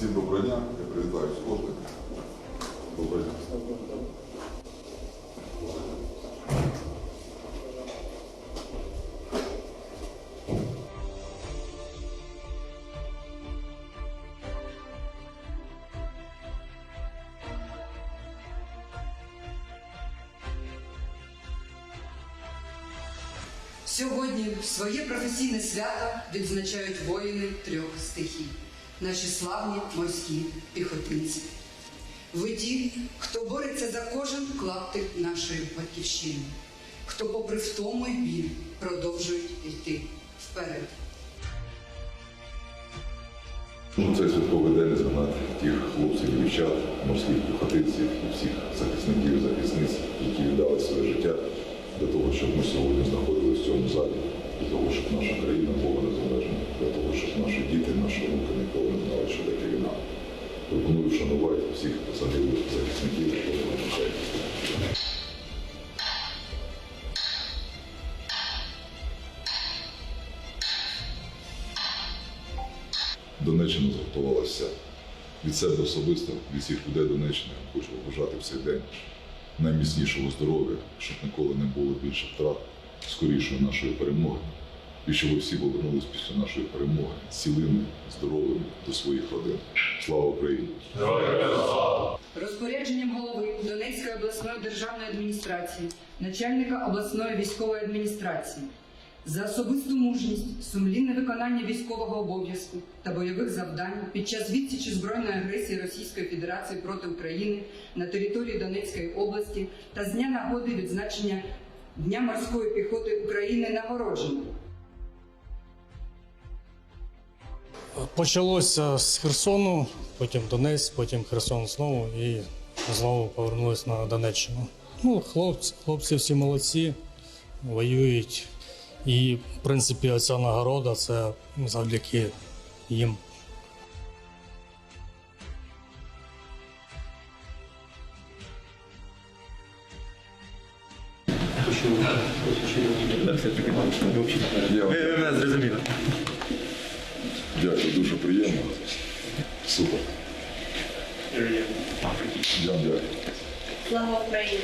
Всім доброго дня, я привітаю з кожним. Доброго дня. Сьогодні своє професійне свято відзначають воїни трьох стихій, наші славні морські піхотинці. Ви ті, хто бореться за кожен клаптик нашої батьківщини, хто, попри втому й біль, продовжують йти вперед. Ну, Цей святковий день згадати тих хлопців дівчат, морських піхотинців і всіх захисників і захисниць, які віддали своє життя для того, щоб ми сьогодні знаходилися в цьому залі, для того, щоб наша країна була для того, щоб наші діти, наші внуки ніколи не знали, що таке війна. Пропоную вшанувати всіх загиблих захисників, які виникають. Донеччина зготувалася від себе особисто, від всіх людей Донеччини. Хочу побажати в цей день найміцнішого здоров'я, щоб ніколи не було більше втрат, скорішої нашої перемоги. І щоб ви всі повернулись після нашої перемоги цілими, здоровими до своїх родин. Слава Україні! Розпорядженням голови Донецької обласної державної адміністрації, начальника обласної військової адміністрації за особисту мужність, сумлінне виконання військового обов'язку та бойових завдань під час відсічі збройної агресії Російської Федерації проти України на території Донецької області та з дня нагоди відзначення Дня морської піхоти України нагороджено. Почалося з Херсону, потім Донець, потім Херсон знову і знову повернулися на Донеччину. Ну, хлопці, хлопці всі молодці, воюють. І, в принципі, ця нагорода це завдяки їм. Ви мене зрозуміли. Дякую, дуже приємно. Супер. Дякую. Слава Україні!